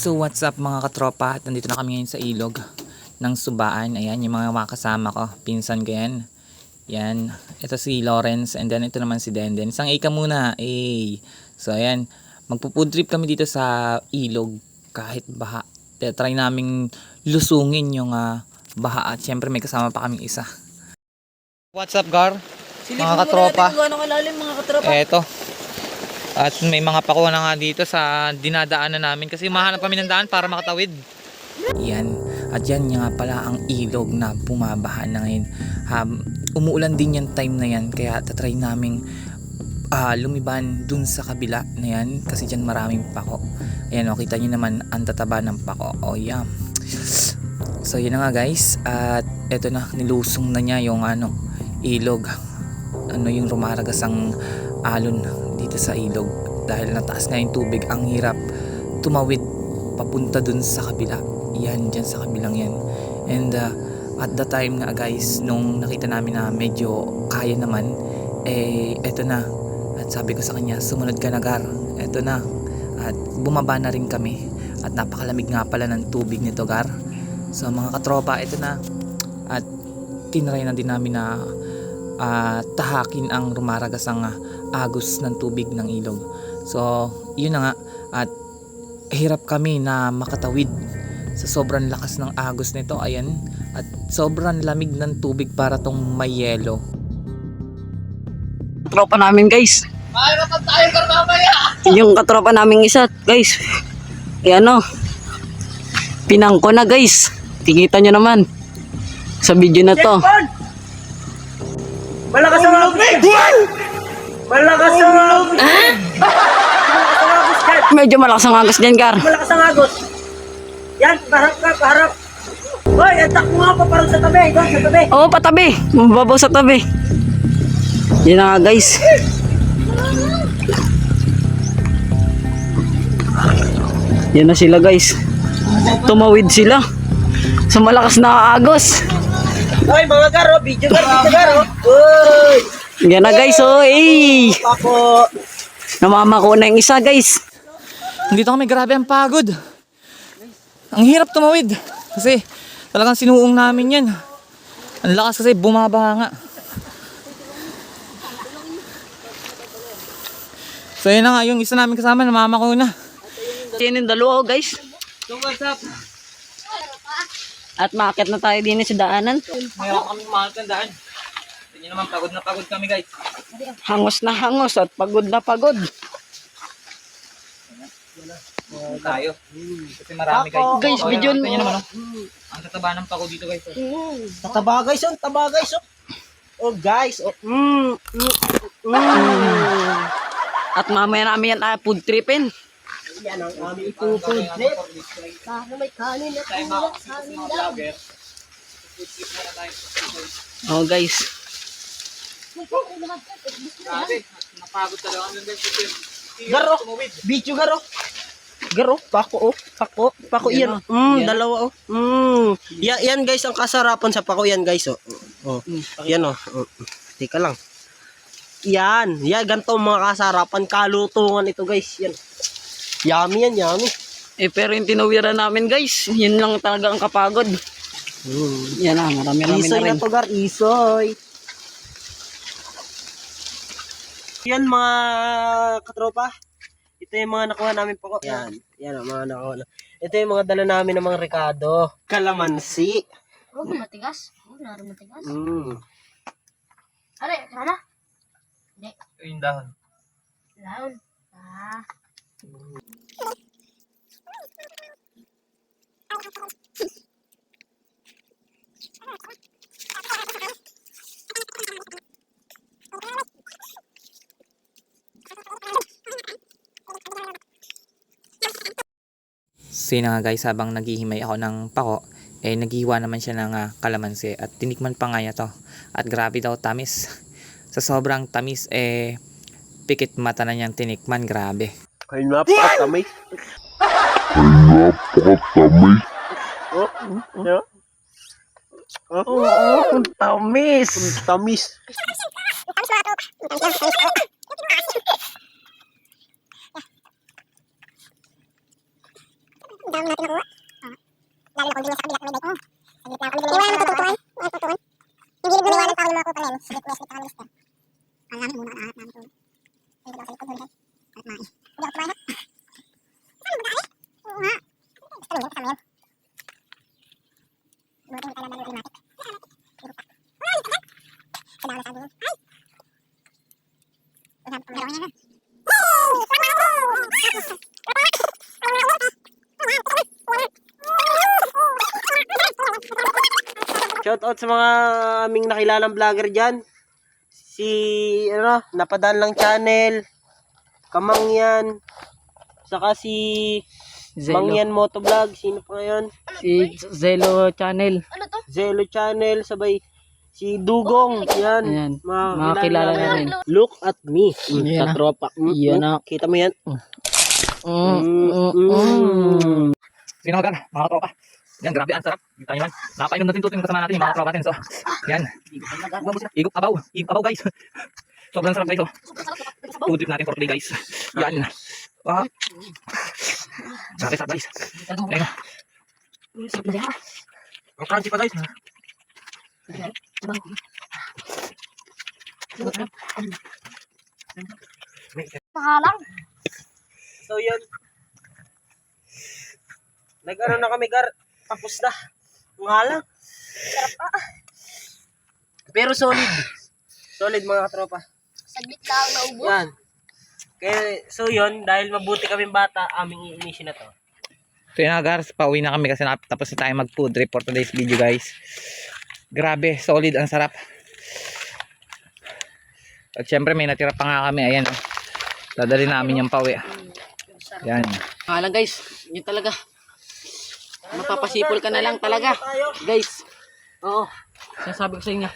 So what's up mga katropa? At nandito na kami ngayon sa ilog ng Subaan. Ayan, yung mga mga kasama ko. Pinsan ko yan. Yan. Ito si Lawrence and then ito naman si Denden. Isang A ka muna. A. So ayan. Magpo-food trip kami dito sa ilog kahit baha. Kaya Try naming lusungin yung ah, baha at syempre may kasama pa kaming isa. What's up, Gar? Mga katropa. Kung ano kalalim mga katropa. Eto. At may mga pakuha na nga dito sa dinadaanan namin kasi mahanap kami ng daan para makatawid. Yan. At yan nga pala ang ilog na bumabaha na ngayon. Um, umuulan din yan time na yan kaya tatry naming ah, lumiban dun sa kabila na yan kasi dyan maraming pako. Ayan o, kita nyo naman ang tataba ng pako. O yan. So yun na nga guys. At eto na, nilusong na niya yung ano, ilog. Ano yung rumaragas ang alon dito sa ilog. Dahil nataas nga yung tubig ang hirap tumawid papunta dun sa kabila. Yan dyan sa kabilang yan. And uh, at the time nga guys nung nakita namin na medyo kaya naman eh eto na. At sabi ko sa kanya sumunod ka na Gar. Eto na. At bumaba na rin kami. At napakalamig nga pala ng tubig nito Gar. So mga katropa eto na. At tinry na din namin na ah, tahakin ang rumaragas ang ah, agos ng tubig ng ilog. So, yun na nga at hirap kami na makatawid sa sobrang lakas ng agos nito. Ayan, at sobrang lamig ng tubig para tong may yelo. Katropa namin guys. Yung katropa naming isa guys. Eh ano. Pinangko na guys. Tikita nyo naman. Sa video na to. Malakas Medyo malakas ang agos dyan, Gar. Malakas ang agos! Yan, paharap ka, paharap! Hoy, atak mo nga pa parang sa tabi, doon sa tabi! Oo, patabi. Mababaw sa tabi. Yan na nga guys. Yan na sila guys. Tumawid sila. Sa malakas na agos. Hoy, mga garo, video garo, video garo! Hoy! Yan na guys, oh, eh. Ako! Namamako na yung isa guys. Dito kami grabe ang pagod. Ang hirap tumawid kasi talagang sinuong namin yan. Ang lakas kasi bumaba nga. So yun na nga, yung isa namin kasama, namamako na. Yan yung dalawa oh, guys. So what's up? At maakit na tayo din sa daanan. Mayroon kami mahal tandaan. Hindi naman pagod na pagod kami guys. Hangos na hangos at pagod na pagod. Oo, tayo. Kasi marami guys. Guys, Oh, video- niyo naman oh. Ang tataba ng pako dito guys. Tataba guys, oh, taba guys, oh! Oh guys, oh, mm, mm, mm. At mamaya namin yan ah, food tripin. Yan ang aming food trip. Oh guys. Grabe. Napagod talaga kami guys. Garo, video garo. Garo, pako oh, pako, pako Yan, yan. Mm, Yan. dalawa oh. Mm. Yan, yan guys ang kasarapan sa pako yan guys oh. Oh. Yan oh. oh. Teka lang. Yan, yan ganito ang mga kasarapan kalutungan ito guys. Yan. Yummy yan, yummy. Eh pero yung tinuwiran namin guys, yun lang talaga ang kapagod. Mm. Yan na, marami-rami na Isoy rin. na to gar, isoy. Yan mga katropa. Ito yung mga nakuha namin po. Yan. Yan ang mga nakuha na. Ito yung mga dala namin ng mga rekado. Kalamansi. Huwag na matigas. Huwag rin matigas. Mm. Are, sana? Hindi. yung dahon. Laon. Ah. So yun na nga guys, habang naghihimay ako ng pako, eh naghiwa naman siya ng ah, kalamansi at tinikman pa nga niya to. At grabe daw tamis. Sa sobrang tamis, eh pikit mata na niyang tinikman, grabe. Ay, napakatamay. Oh, yeah. Oh, Oo, ang tamis. tamis. Dami Shout out sa mga aming nakilalang vlogger dyan. Si, ano, Napadaan lang channel. Kamangyan. Saka si Zelo. Mangyan Motovlog. Sino pa ngayon? Si Zelo Channel. Ano to? Zelo Channel. Sabay si Dugong. Yan. Ayan. Mga, Mga kilala namin. Look at me. Mm, Yan ah. katropa. Mm, Yan mm, ah. Kita mo yan? Mm, Mm, mm, mm. mm. Ka mga tropa? Yan, grabe, ang sarap. Kita nyo man. Napainom natin ito yung kasama natin, yung mga tropa natin. So, yan. Igop abaw. Igop abaw, guys. Sobrang sarap, guys. Oh. Food trip natin for today, guys. Yan. Ah. Sarap, sarap, guys. Ayun. Ang crunchy pa, guys. Pahalang. So yun. Nag-ano na kami, Gar. Tapos na. Nga lang. Sarap pa. Pero solid. Solid mga katropa. Saglit lang naubos. Yan. Kaya, so yun, dahil mabuti kaming bata, aming i-mission na to. So yun na, guys. Pauwi na kami kasi nap- tapos na tayo mag-food for today's video, guys. Grabe, solid, ang sarap. At syempre, may natira pa nga kami. Ayan, oh. Dadali namin yung pauwi. Yan. Alam guys, yun talaga. Mapapasipol ka na lang talaga. Guys. Oo. Sasabi ko sa inyo.